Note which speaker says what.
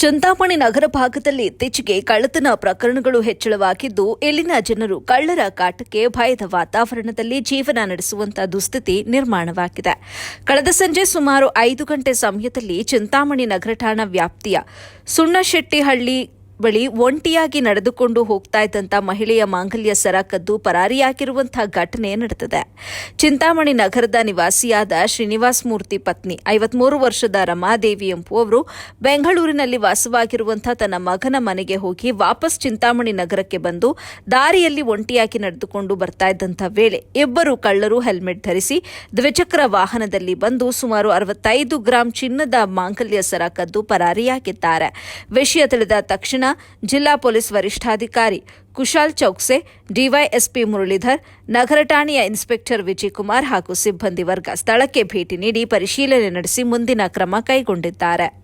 Speaker 1: ಚಿಂತಾಮಣಿ ನಗರ ಭಾಗದಲ್ಲಿ ಇತ್ತೀಚೆಗೆ ಕಳ್ಳತನ ಪ್ರಕರಣಗಳು ಹೆಚ್ಚಳವಾಗಿದ್ದು, ಇಲ್ಲಿನ ಜನರು ಕಳ್ಳರ ಕಾಟಕ್ಕೆ ಭಯದ ವಾತಾವರಣದಲ್ಲಿ ಜೀವನ ನಡೆಸುವಂತಹ ದುಸ್ಥಿತಿ ನಿರ್ಮಾಣವಾಗಿದೆ. ಕಳೆದ ಸಂಜೆ ಸುಮಾರು ಐದು ಗಂಟೆ ಸಮಯದಲ್ಲಿ ಚಿಂತಾಮಣಿ ನಗರ ಠಾಣಾ ವ್ಯಾಪ್ತಿಯ ಸುಣ್ಣಶೆಟ್ಟಿಹಳ್ಳಿ ಬಳಿ ಒಂಟಿಯಾಗಿ ನಡೆದುಕೊಂಡು ಹೋಗ್ತಾ ಇದ್ದಂಥ ಮಹಿಳೆಯ ಮಾಂಗಲ್ಯ ಸರ ಕದ್ದು ಪರಾರಿಯಾಗಿರುವಂತಹ ಘಟನೆ ನಡೆದಿದೆ. ಚಿಂತಾಮಣಿ ನಗರದ ನಿವಾಸಿಯಾದ ಶ್ರೀನಿವಾಸ್ ಮೂರ್ತಿ ಪತ್ನಿ, ಐವತ್ಮೂರು ವರ್ಷದ ರಮಾದೇವಿ ಎಂಬುವವರು ಬೆಂಗಳೂರಿನಲ್ಲಿ ವಾಸವಾಗಿರುವಂತಹ ತನ್ನ ಮಗನ ಮನೆಗೆ ಹೋಗಿ ವಾಪಸ್ ಚಿಂತಾಮಣಿ ನಗರಕ್ಕೆ ಬಂದು ದಾರಿಯಲ್ಲಿ ಒಂಟಿಯಾಗಿ ನಡೆದುಕೊಂಡು ಬರ್ತಾ ಇದ್ದಂತಹ ವೇಳೆ ಇಬ್ಬರು ಕಳ್ಳರು ಹೆಲ್ಮೆಟ್ ಧರಿಸಿ ದ್ವಿಚಕ್ರ ವಾಹನದಲ್ಲಿ ಬಂದು ಸುಮಾರು ಅರವತ್ತೈದು ಗ್ರಾಂ ಚಿನ್ನದ ಮಾಂಗಲ್ಯ ಸರ ಕದ್ದು ಪರಾರಿಯಾಗಿದ್ದಾರೆ. ವಿಷಯ ತಿಳಿದ ತಕ್ಷಣ ಜಿಲ್ಲಾ ಪೊಲೀಸ್ ವರಿಷ್ಠಾಧಿಕಾರಿ ಕುಶಾಲ್ ಚೌಕ್ಸೆ, ಡಿವೈಎಸ್ಪಿ ಮುರಳೀಧರ್ ನಗರ ಠಾಣೆಯ ಇನ್ಸ್ಪೆಕ್ಟರ್ ವಿಜಯಕುಮಾರ್ ಹಾಗೂ ಸಿಬ್ಬಂದಿ ವರ್ಗ ಸ್ಥಳಕ್ಕೆ ಭೇಟಿ ನೀಡಿ ಪರಿಶೀಲನೆ ನಡೆಸಿ ಮುಂದಿನ ಕ್ರಮ ಕೈಗೊಂಡಿದ್ದಾರೆ.